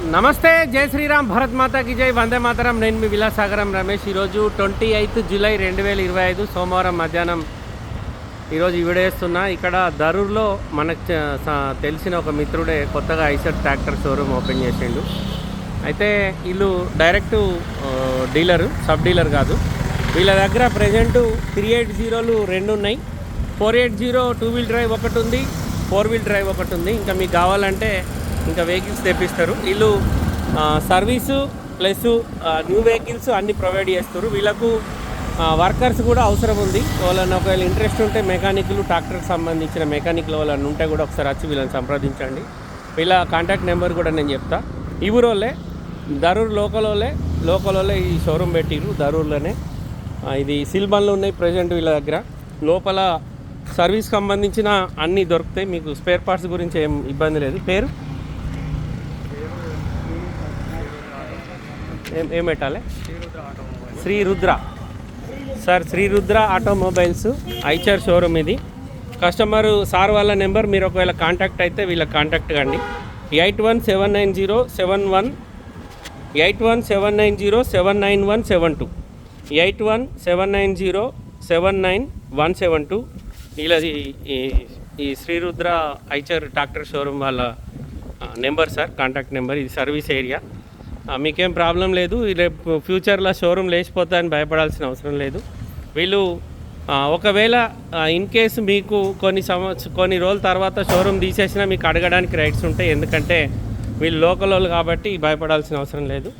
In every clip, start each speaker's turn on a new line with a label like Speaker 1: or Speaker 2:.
Speaker 1: నమస్తే జై శ్రీరామ్ భరత్ మాతాకి జై వందే మాతరం. నేను మీ విలాసాగరం రమేష్. ఈరోజు ట్వంటీ ఎయిత్ జూలై రెండు వేల ఇరవై ఐదు సోమవారం మధ్యాహ్నం. ఈరోజు ఈ వీడియో వేస్తున్నా ఇక్కడ దరూర్లో మనకు తెలిసిన ఒక మిత్రుడే కొత్తగా ఐసెట్ ట్రాక్టర్ షోరూమ్ ఓపెన్ చేసిండు. అయితే వీళ్ళు డైరెక్ట్ డీలరు సబ్ డీలర్ కాదు. వీళ్ళ దగ్గర ప్రజెంట్ త్రీ ఎయిట్ జీరోలు రెండు ఉన్నాయి four eight zero two wheel drive ఒకటి ఉంది ఫోర్ వీల్ డ్రైవ్ ఒకటి ఉంది. ఇంకా మీకు కావాలంటే ఇంకా వెహికల్స్ తెప్పిస్తారు. వీళ్ళు సర్వీసు ప్లస్ న్యూ వెహికల్స్ అన్నీ ప్రొవైడ్ చేస్తారు. వీళ్ళకు వర్కర్స్ కూడా అవసరం ఉంది. వాళ్ళని ఒకవేళ ఇంట్రెస్ట్ ఉంటే మెకానిక్లు ట్రాక్టర్కి సంబంధించిన మెకానిక్లు వాళ్ళని ఉంటే కూడా ఒకసారి వచ్చి వీళ్ళని సంప్రదించండి. వీళ్ళ కాంటాక్ట్ నెంబర్ కూడా నేను చెప్తా. ఈ ఊరోళ్ళే ధరూర్ లోకల్ వాళ్ళే లోకల్ వాళ్ళే ఈ షోరూమ్ పెట్టిరు ధరూర్లోనే. ఇది సిల్బన్లు ఉన్నాయి ప్రజెంట్ వీళ్ళ దగ్గర. లోపల సర్వీస్ సంబంధించిన అన్నీ దొరుకుతాయి. మీకు స్పేర్ పార్ట్స్ గురించి ఏం ఇబ్బంది లేదు. పేరు? ఏం ఏం పెట్టాలి? Shri Rudra sir Shri Rudra automobiles Eicher showroom ఇది. కస్టమర్ సార్ వాళ్ళ నెంబర్ మీరు ఒకవేళ కాంటాక్ట్ అయితే వీళ్ళ కాంటాక్ట్ కండి. Eight one seven nine zero seven one eight one seven nine zero seven nine one seven two. Eight one seven nine zero seven nine one seven two. వీళ్ళది ఈ ఈ Srirudra Eicher tractor showroom వాళ్ళ number sir contact number ఇది service area. మీకేం problem లేదు. రేపు ఫ్యూచర్లో showroom లేచిపోతాయని భయపడాల్సిన అవసరం లేదు. వీళ్ళు ఒకవేళ ఇన్ కేసు మీకు కొన్ని సంవత్స కొన్ని రోజుల తర్వాత షోరూమ్ తీసేసినా మీకు అడగడానికి రైట్స్ ఉంటాయి. ఎందుకంటే వీళ్ళు లోకల్ వాళ్ళు కాబట్టి భయపడాల్సిన అవసరం లేదు.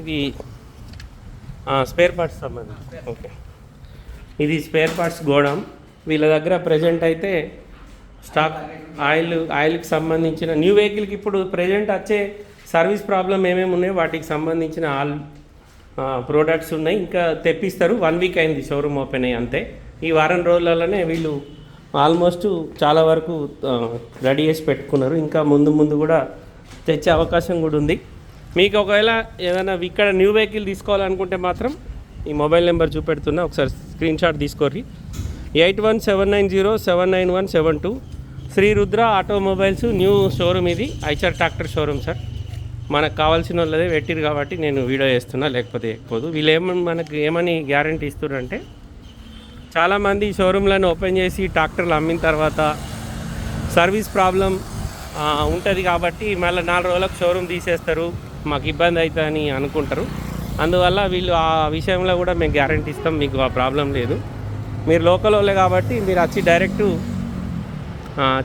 Speaker 1: ఇది స్పేర్ పార్ట్స్ సంబంధించి. ఓకే. ఇది స్పేర్ పార్ట్స్ గోడౌన్. వీళ్ళ దగ్గర ప్రజెంట్ అయితే స్టాక్ ఆయిల్ ఆయిల్కి సంబంధించిన న్యూ వెహికల్కి ఇప్పుడు ప్రజెంట్ వచ్చే సర్వీస్ ప్రాబ్లం ఏమేమి ఉన్నాయో? వాటికి సంబంధించిన ఆల్ ప్రోడక్ట్స్ ఉన్నాయి. ఇంకా తెప్పిస్తారు. వన్ వీక్ అయింది షోరూమ్ ఓపెన్ అయ్యి అంతే. ఈ వారం రోజులలోనే వీళ్ళు ఆల్మోస్ట్ చాలా వరకు రెడీ చేసి పెట్టుకున్నారు. ఇంకా ముందు ముందు కూడా తెచ్చే అవకాశం కూడా ఉంది. మీకు ఒకవేళ ఏదైనా ఇక్కడ న్యూ వెహికల్ తీసుకోవాలనుకుంటే మాత్రం ఈ మొబైల్ నెంబర్ చూపెడుతున్నా. ఒకసారి స్క్రీన్ షాట్ తీసుకోర్రి. Eight one seven nine zero seven nine one seven two Shri Rudra automobiles new showroom ఇది. ఐచర్ ట్రాక్టర్ షోరూమ్ సార్ మనకు కావాల్సిన వాళ్ళదే పెట్టిరు కాబట్టి నేను వీడియో చేస్తున్నా లేకపోతే ఎక్కువ వీళ్ళు ఏమని మనకు ఏమని గ్యారంటీ ఇస్తున్నారంటే చాలామంది షోరూమ్లను ఓపెన్ చేసి ట్రాక్టర్లు అమ్మిన తర్వాత సర్వీస్ ప్రాబ్లం ఉంటుంది కాబట్టి మళ్ళీ నాలుగు రోజులకు షోరూమ్ తీసేస్తారు. మాకు ఇబ్బంది అవుతుందని అనుకుంటారు. అందువల్ల వీళ్ళు ఆ విషయంలో కూడా మేము గ్యారంటీ ఇస్తాం మీకు ఆ ప్రాబ్లం లేదు. మీరు లోకల్ వాళ్ళే కాబట్టి మీరు వచ్చి డైరెక్ట్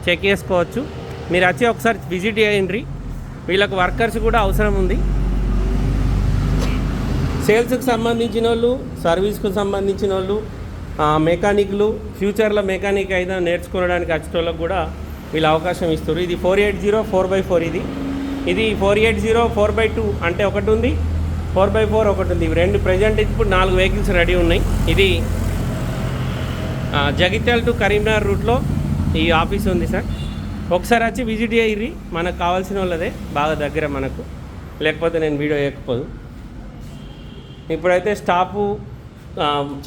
Speaker 1: చెక్ చేసుకోవచ్చు. మీరు వచ్చి ఒకసారి విజిట్ చేయండి. వీళ్ళకి వర్కర్స్ కూడా అవసరం ఉంది. సేల్స్కి సంబంధించిన వాళ్ళు సర్వీస్కు సంబంధించిన వాళ్ళు మెకానిక్లు ఫ్యూచర్లో మెకానిక్ అయినా నేర్చుకోవడానికి వచ్చే కూడా వీళ్ళు అవకాశం ఇస్తారు ఇది four eight zero four by four ఇది. ఇది four eight zero four by two అంటే ఒకటి ఉంది. ఫోర్ బై ఫోర్ ఒకటి ఉంది. ఇవి రెండు ప్రజెంట్ ఇప్పుడు నాలుగు వెహికల్స్ రెడీ ఉన్నాయి. ఇది జగిత్యాల టు కరీంనగర్ రూట్లో ఈ ఆఫీస్ ఉంది సార్. ఒకసారి వచ్చి విజిట్ చేయరి మనకు కావాల్సిన వాళ్ళదే. బాగా దగ్గర మనకు. లేకపోతే నేను వీడియో వేయకపోదు. ఇప్పుడైతే స్టాపు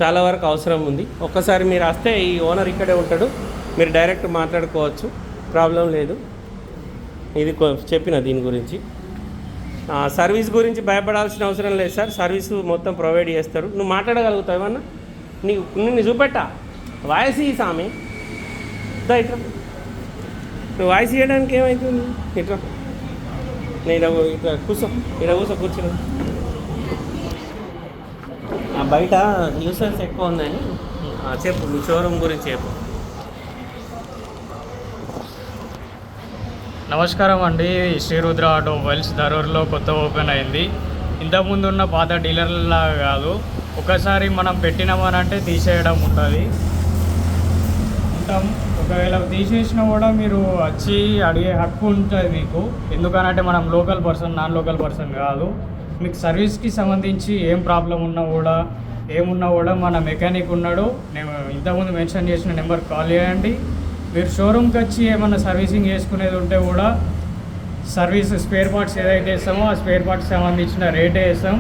Speaker 1: చాలా వరకు అవసరం ఉంది. ఒక్కసారి మీరు వస్తే ఈ ఓనర్ ఇక్కడే ఉంటాడు. మీరు డైరెక్ట్ మాట్లాడుకోవచ్చు. ప్రాబ్లం లేదు. ఇది చెప్పిన దీని గురించి. సర్వీస్ గురించి భయపడాల్సిన అవసరం లేదు సార్. సర్వీస్ మొత్తం ప్రొవైడ్ చేస్తారు. నువ్వు మాట్లాడగలుగుతావు ఏమన్నా నీకు నిన్ను చూపెట్టా. వాయసీ ఈ సామి ఇట్లా నువ్వు వాయిస్ ఇవ్వడానికి ఏమవుతుంది ఇట్రా. నేను ఇట్లా కూర్చో. ఇక్కడ కూర్చో ఆ బయట న్యూసెన్స్ ఎక్కువ ఉందని. ఆ, చెప్పు మీ షోరూమ్ గురించి చెప్పు.
Speaker 2: నమస్కారం అండి. శ్రీరుద్ర ఆటోమొబైల్స్ ధరూర్లో కొత్త ఓపెన్ అయింది. ఇంతకుముందు ఉన్న పాత డీలర్లా కాదు. ఒకసారి మనం పెట్టినామనంటే తీసేయడం ఉంటుంది. ఉంటాం. ఒకవేళ తీసేసినా కూడా మీరు వచ్చి అడిగే హక్కు ఉంటుంది మీకు. ఎందుకనంటే మనం local person non local person కాదు. మీకు సర్వీస్కి సంబంధించి ఏం ప్రాబ్లం ఉన్నా కూడా ఏమున్నా కూడా మన మెకానిక్ ఉన్నాడు. నేను ఇంతకుముందు మెన్షన్ చేసిన నెంబర్ కాల్ చేయండి. మీరు షోరూమ్కి వచ్చి ఏమైనా సర్వీసింగ్ చేసుకునేది ఉంటే కూడా సర్వీస్ స్పేర్ పార్ట్స్ ఏదైతే ఇస్తామో ఆ స్పేర్ పార్ట్స్ సంబంధించిన రేటే ఇస్తాం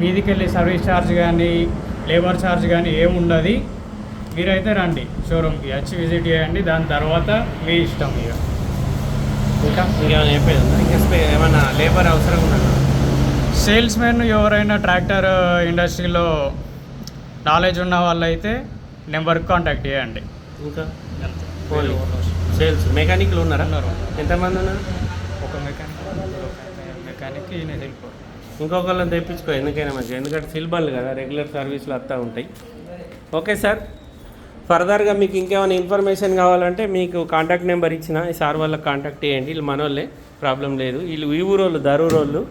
Speaker 2: మీదికి వెళ్ళి సర్వీస్ ఛార్జ్ కానీ లేబర్ ఛార్జ్ కానీ ఏముండదు. మీరైతే రండి. షోరూమ్కి వచ్చి విజిట్ చేయండి. దాని తర్వాత మీ ఇష్టం ఇక.
Speaker 1: ఇంకా? ఇంకేమైనా చెప్పేది ఇంకా ఏమైనా లేబర్ అవసరం ఉందా?
Speaker 2: సేల్స్ మెన్ ఎవరైనా ట్రాక్టర్ ఇండస్ట్రీలో నాలెడ్జ్ ఉన్న వాళ్ళైతే నెంబర్కి కాంటాక్ట్ చేయండి.
Speaker 1: ఇంకా? సేల్స్ మెకానిక్లు ఉన్నారా?
Speaker 2: ఉన్నారు.
Speaker 1: ఎంతమంది ఉన్నారు?
Speaker 2: ఒక మెకానిక్ మెకానిక్ ఈయన హెల్ప్
Speaker 1: ఇంకొకళ్ళని తెప్పించుకో ఎందుకైనా మంచిగా. ఎందుకంటే సిల్బన్లు కదా రెగ్యులర్ సర్వీస్లు వస్తూ ఉంటాయి. ఓకే సార్ ఫర్దర్గా మీకు ఇంకేమైనా ఇన్ఫర్మేషన్ కావాలంటే మీకు కాంటాక్ట్ నెంబర్ ఇచ్చిన ఈ సార్ వాళ్ళకి కాంటాక్ట్ చేయండి. వీళ్ళు మనోళ్ళే ప్రాబ్లం లేదు. వీళ్ళు ఈ ఊరోళ్ళు దరూరోళ్ళు.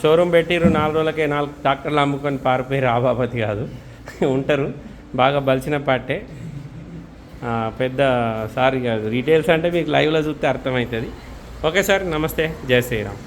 Speaker 1: షోరూమ్ పెట్టిర్రు నాలుగు రోజులకే నాలుగు డాక్టర్లు అమ్ముకొని పారిపోయి రాబాపతి కాదు. ఉంటారు. బాగా బలిచిన పాటే. పెద్ద సారీ కాదు. రీటైల్స్ అంటే మీకు లైవ్లో చూస్తే అర్థమవుతుంది. ఓకే సార్ నమస్తే. జై శ్రీరామ్.